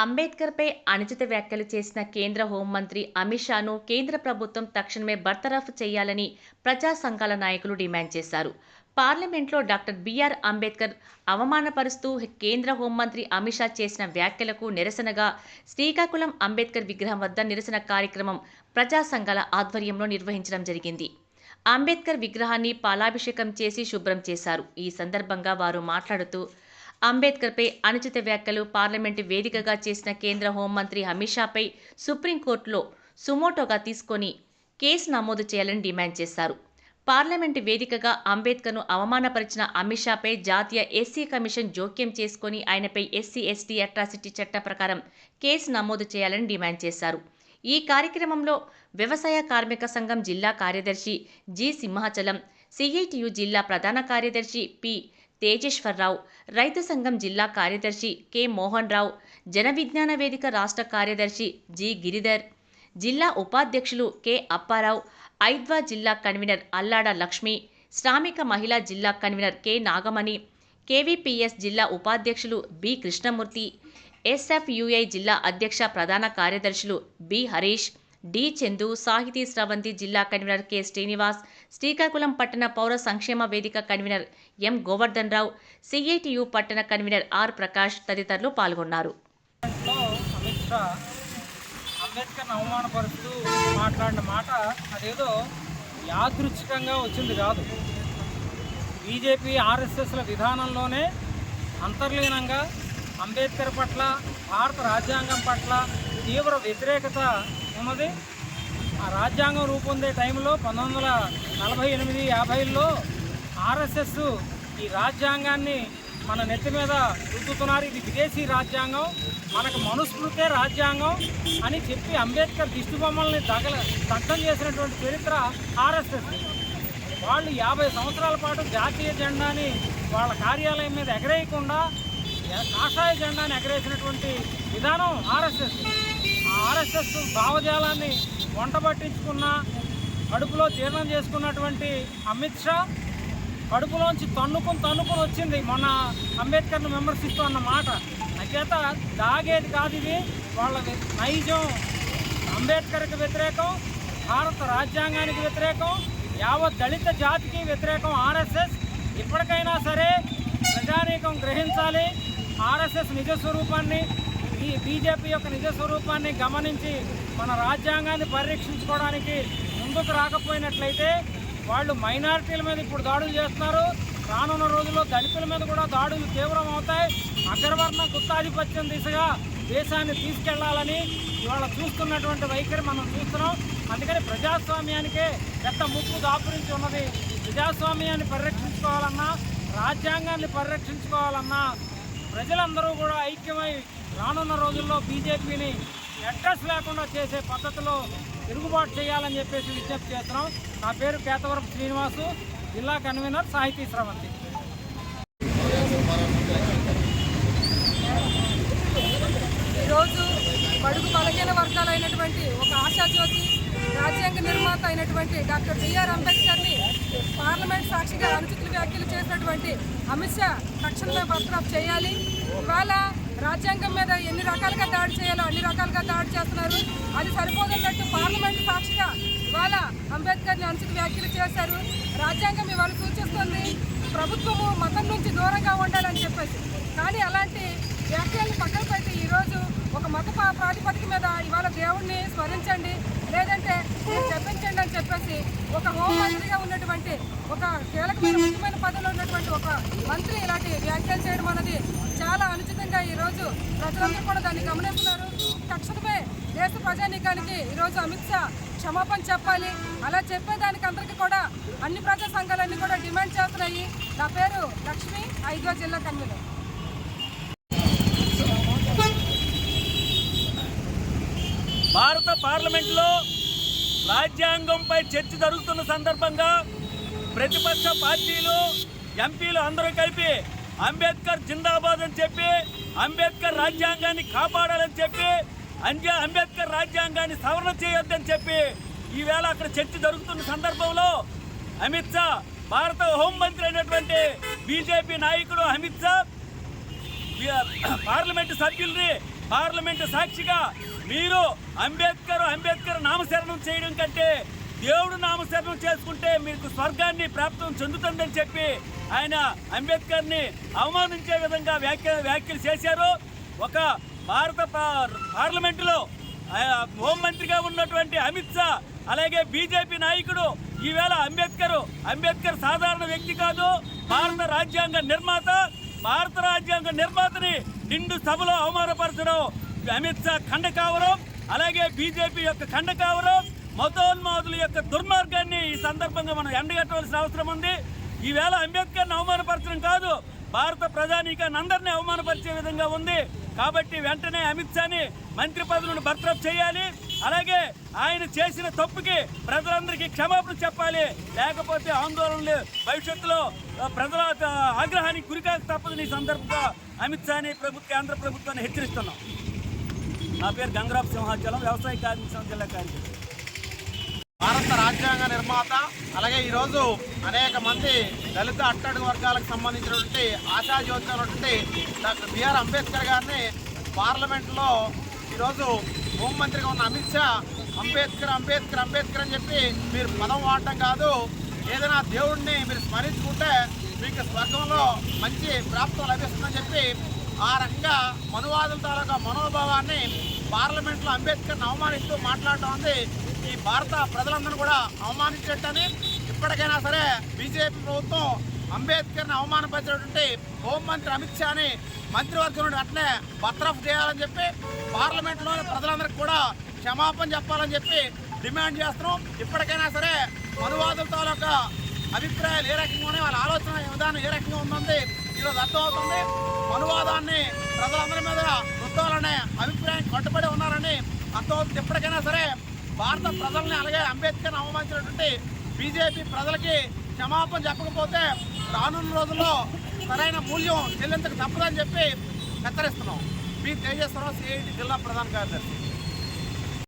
అంబేద్కర్పై అనుచిత వ్యాఖ్యలు చేసిన కేంద్ర హోంమంత్రి అమిత్ షాను కేంద్ర ప్రభుత్వం తక్షణమే బర్తరఫ్ చేయాలని ప్రజా సంఘాల నాయకులు డిమాండ్ చేశారు. పార్లమెంట్లో డాక్టర్ బిఆర్ అంబేద్కర్ అవమానపరుస్తూ కేంద్ర హోంమంత్రి అమిత్ షా చేసిన వ్యాఖ్యలకు నిరసనగా శ్రీకాకుళం అంబేద్కర్ విగ్రహం వద్ద నిరసన కార్యక్రమం ప్రజా సంఘాల ఆధ్వర్యంలో నిర్వహించడం జరిగింది. అంబేద్కర్ విగ్రహాన్ని పాలాభిషేకం చేసి శుభ్రం చేశారు. ఈ సందర్భంగా వారు మాట్లాడుతూ అంబేద్కర్పై అనుచిత వ్యాఖ్యలు పార్లమెంటు వేదికగా చేసిన కేంద్ర హోంమంత్రి అమిత్ షాపై సుప్రీంకోర్టులో సుమోటోగా తీసుకొని కేసు నమోదు చేయాలని డిమాండ్ చేశారు. పార్లమెంటు వేదికగా అంబేద్కర్ను అవమానపరిచిన అమిత్ షాపై జాతీయ ఎస్సీ కమిషన్ జోక్యం చేసుకొని ఆయనపై ఎస్సీ ఎస్టీ అట్రాసిటీ చట్ట ప్రకారం కేసు నమోదు చేయాలని డిమాండ్ చేశారు. ఈ కార్యక్రమంలో వ్యవసాయ కార్మిక సంఘం జిల్లా కార్యదర్శి జి సింహాచలం సిఐటియు జిల్లా ప్రధాన కార్యదర్శి పి తేజేశ్వరరావు రైతు సంఘం జిల్లా కార్యదర్శి కె. మోహన్ రావు జన విజ్ఞాన వేదిక రాష్ట్ర కార్యదర్శి జి. గిరిధర్ జిల్లా ఉపాధ్యక్షులు కె. అప్పారావు ఐద్వా జిల్లా కన్వీనర్ అల్లాడ లక్ష్మి శ్రామిక మహిళా జిల్లా కన్వీనర్ కె. నాగమణి కేవీపీఎస్ జిల్లా ఉపాధ్యక్షులు బి. కృష్ణమూర్తి ఎస్ఎఫ్యుఐ జిల్లా అధ్యక్ష ప్రధాన కార్యదర్శులు బి. హరీష్ డి. చందు సాహితీ స్రవంతి జిల్లా కన్వీనర్ కె. శ్రీనివాస్ శ్రీకాకుళం పట్టణ పౌర సంక్షేమ వేదిక convener M. Govardhan Rao CITU పట్టణ కన్వీనర్ ఆర్. ప్రకాష్ తదితరులు పాల్గొన్నారు. లో అంబేద్కర్ని అవమానపరుస్తూ మాట్లాడిన మాట అదేదో యాదృచ్ఛికంగా వచ్చింది కాదు. బీజేపీ ఆర్ఎస్ఎస్ల విధానంలోనే అంతర్లీనంగా అంబేద్కర్ పట్ల భారత రాజ్యాంగం పట్ల తీవ్ర వ్యతిరేకత ఉన్నది ఆ రాజ్యాంగం రూపొందే టైంలో పంతొమ్మిది వందల నలభై ఎనిమిది యాభైలో ఆర్ఎస్ఎస్ ఈ రాజ్యాంగాన్ని మన నెత్తి మీద రుద్దుతున్నారు. ఇది విదేశీ రాజ్యాంగం మనకు మనుస్మృతే రాజ్యాంగం అని చెప్పి అంబేద్కర్ దిష్టి బొమ్మల్ని దగల దగ్ధం చేసినటువంటి చరిత్ర ఆర్ఎస్ఎస్. వాళ్ళు యాభై సంవత్సరాల పాటు జాతీయ జెండాని వాళ్ళ కార్యాలయం మీద ఎగరేయకుండా కాషాయ జెండాని ఎగరేసినటువంటి విధానం ఆర్ఎస్ఎస్. ఆర్ఎస్ఎస్ భావజాలాన్ని వంట పట్టించుకున్న కడుపులో జీర్ణం చేసుకున్నటువంటి అమిత్ షా కడుపులోంచి తన్నుకుని తన్నుకుని వచ్చింది మొన్న అంబేద్కర్ను విమర్శిస్తూ అన్న మాట. అంచేత దాగేది కాదు ఇది. వాళ్ళ నైజం అంబేద్కర్కి వ్యతిరేకం భారత రాజ్యాంగానికి వ్యతిరేకం యావత్ దళిత జాతికి వ్యతిరేకం ఆర్ఎస్ఎస్. ఇప్పటికైనా సరే ప్రజానీకం గ్రహించాలి. ఆర్ఎస్ఎస్ నిజ స్వరూపాన్ని ఈ బీజేపీ యొక్క నిజ స్వరూపాన్ని గమనించి మన రాజ్యాంగాన్ని పరిరక్షించుకోవడానికి ముందుకు రాకపోయినట్లయితే వాళ్ళు మైనారిటీల మీద ఇప్పుడు దాడులు చేస్తున్నారు. రానున్న రోజుల్లో దళితుల మీద కూడా దాడులు తీవ్రం అవుతాయి అగ్రవర్ణ గుత్తాధిపత్యం దిశగా దేశాన్ని తీసుకెళ్ళాలని ఇవాళ చూస్తున్నటువంటి వైఖరి మనం చూస్తున్నాం. అందుకని ప్రజాస్వామ్యానికే పెద్ద ముప్పు దాపురించి ఉన్నది. ప్రజాస్వామ్యాన్ని పరిరక్షించుకోవాలన్నా రాజ్యాంగాన్ని పరిరక్షించుకోవాలన్నా ప్రజలందరూ కూడా ఐక్యమై రానున్న రోజుల్లో బీజేపీని అడ్రస్ లేకుండా చేసే పద్ధతిలో తిరుగుబాటు చేయాలని చెప్పేసి విజ్ఞప్తి చేస్తున్నాం. నా పేరు కేతవరం శ్రీనివాసు జిల్లా కన్వీనర్ సాహితీ శ్రవంతి ఈరోజు బడుగు బలహీన వర్గాలైనటువంటి ఒక ఆశాజ్యోతి రాజ్యాంగ నిర్మాత అయినటువంటి డాక్టర్ బిఆర్ అంబేద్కర్ని పార్లమెంట్ సాక్షిగా అనుచితులు వ్యాఖ్యలు చేసినటువంటి అమిత్ షా తక్షణమే బర్తరఫ్ చేయాలి. ఇవాళ రాజ్యాంగం మీద ఎన్ని రకాలుగా దాడి చేయాలో అన్ని రకాలుగా దాడి చేస్తున్నారు. అది సరిపోదన్నట్టు పార్లమెంట్ సాక్షిగా ఇవాళ అంబేద్కర్ని అంచుకు వ్యాఖ్యలు చేశారు. రాజ్యాంగం ఇవాళ సూచిస్తుంది ప్రభుత్వము మతం నుంచి దూరంగా ఉండాలని చెప్పేసి. కానీ అలాంటి వ్యాఖ్యలను పక్కన పెట్టి ఈరోజు ఒక మత ప్రాతిపదిక మీద ఇవాళ దేవుణ్ణి స్మరించండి లేదంటే మీరు చెప్పించండి అని చెప్పేసి ఒక హోంమంత్రిగా ఉన్నటువంటి ఒక కీలకమైన ముఖ్యమైన పదవిలో ఉన్నటువంటి ఒక మంత్రి ఇలాంటి వ్యాఖ్యలు చేయడం అనేది చాలా అనుచితంగా ఈరోజు ప్రజలందరూ కూడా దాన్ని గమనిస్తున్నారు. తక్షణమే దేశ ప్రజానీకానికి ఈరోజు అమిత్ షా క్షమాపణ చెప్పాలి. అలా చెప్పేదానికి అందరికీ కూడా అన్ని ప్రజా సంఘాలన్నీ కూడా డిమాండ్ చేస్తున్నాయి. నా పేరు లక్ష్మి ఐదో జిల్లా కన్వీనర్. భారత పార్లమెంట్లో రాజ్యాంగంపై చర్చ జరుగుతున్న సందర్భంగా ప్రతిపక్ష పార్టీలు ఎంపీలు అందరూ కలిపి అంబేద్కర్ జిందాబాద్ అని చెప్పి అంబేద్కర్ రాజ్యాంగాన్ని కాపాడాలని చెప్పి అంజే అంబేద్కర్ రాజ్యాంగాన్ని సవరణ చేయొద్దని చెప్పి ఈవేళ అక్కడ చర్చ జరుగుతున్న సందర్భంలో అమిత్ షా భారత హోంమంత్రి అయినటువంటి బీజేపీ నాయకుడు అమిత్ షా పార్లమెంటు సభ్యుల్ని పార్లమెంటు సాక్షిగా మీరు అంబేద్కర్ అంబేద్కర్ నామశరణం చేయడం కంటే దేవుడు నామశరణం చేసుకుంటే మీకు స్వర్గాన్ని ప్రాప్తం చెందుతుందని చెప్పి ఆయన అంబేద్కర్ని అవమానించే విధంగా వ్యాఖ్య వ్యాఖ్యలు చేశారు. ఒక భారత పార్లమెంటులో హోంమంత్రిగా ఉన్నటువంటి అమిత్ షా అలాగే బీజేపీ నాయకుడు ఈవేళ అంబేద్కర్ అంబేద్కర్ సాధారణ వ్యక్తి కాదు భారత రాజ్యాంగ నిర్మాత భారత రాజ్యాంగ నిర్మాతని నిండు సభలో అవమానపరచడం అమిత్ షా ఖండ కావడం అలాగే బీజేపీ యొక్క ఖండ కావడం మతోన్మాదుల యొక్క దుర్మార్గాన్ని ఈ సందర్భంగా మనం ఎండగట్టవలసిన అవసరం ఉంది. ఈవేళ అంబేద్కర్ని అవమానపరచడం కాదు భారత ప్రజానీకాన్ని అందరినీ అవమానపరిచే విధంగా ఉంది. కాబట్టి వెంటనే అమిత్ షాని మంత్రి పదవి నుండి చేయాలి. అలాగే ఆయన చేసిన తప్పుకి ప్రజలందరికీ క్షమాపణ చెప్పాలి. లేకపోతే ఆందోళనలు భవిష్యత్తులో ప్రజల ఆగ్రహానికి గురికాక తప్పదని ఈ సందర్భంగా అమిత్ షాని ప్రభుత్వ కేంద్ర ప్రభుత్వాన్ని హెచ్చరిస్తున్నాం. నా పేరు గంగరాబ్ సింహాచలం వ్యవసాయ కార్మిక సంఘ జిల్లా కార్యదర్శి. భారత రాజ్యాంగ నిర్మాత అలాగే ఈరోజు అనేక మంది దళిత అట్టడుగు వర్గాలకు సంబంధించినటువంటి ఆశాజ్యోతి అయినటువంటి డాక్టర్ బిఆర్ అంబేద్కర్ గారిని పార్లమెంట్లో ఈరోజు హోంమంత్రిగా ఉన్న అమిత్ షా అంబేద్కర్ అంబేద్కర్ అంబేద్కర్ అని చెప్పి మీరు పదం వాడటం కాదు. ఏదైనా దేవుడిని మీరు స్మరించుకుంటే మీకు స్వర్గంలో మంచి ప్రాప్తం లభిస్తుందని చెప్పి ఆ రకంగా మనువాదుల తాలూకా మనోభావాన్ని పార్లమెంట్లో అంబేద్కర్ని అవమానిస్తూ మాట్లాడటం ఉంది ఈ భారత ప్రజలందరూ కూడా అవమానించేటని ఇప్పటికైనా సరే బీజేపీ ప్రభుత్వం అంబేద్కర్ని అవమానపరిచినటువంటి హోంమంత్రి అమిత్ షాని మంత్రివర్గం నుండి అట్లే బత్రఫ్ చేయాలని చెప్పి పార్లమెంట్లోని ప్రజలందరికీ కూడా క్షమాపణ చెప్పాలని చెప్పి డిమాండ్ చేస్తున్నాం. ఇప్పటికైనా సరే మనువాదుల తాలూకా అభిప్రాయాలు ఏ రకంగానే వాళ్ళ ఆలోచన విధానం ఏ రకంగా ఉందండి ఈరోజు అర్థమవుతుంది. మనువాదాన్ని ప్రజలందరి మీద వృత్తాలనే అభిప్రాయం కట్టుబడి ఉన్నారని అర్థమవుతుంది. ఎప్పటికైనా సరే భారత ప్రజల్ని అలాగే అంబేద్కర్ని అవమానించినటువంటి బీజేపీ ప్రజలకి క్షమాపణ చెప్పకపోతే రానున్న రోజుల్లో సరైన మూల్యం చెల్లించక తప్పదని చెప్పి హెచ్చరిస్తున్నాం. మీ తేజస్వరం సిఐటి జిల్లా ప్రధాన కార్యదర్శి.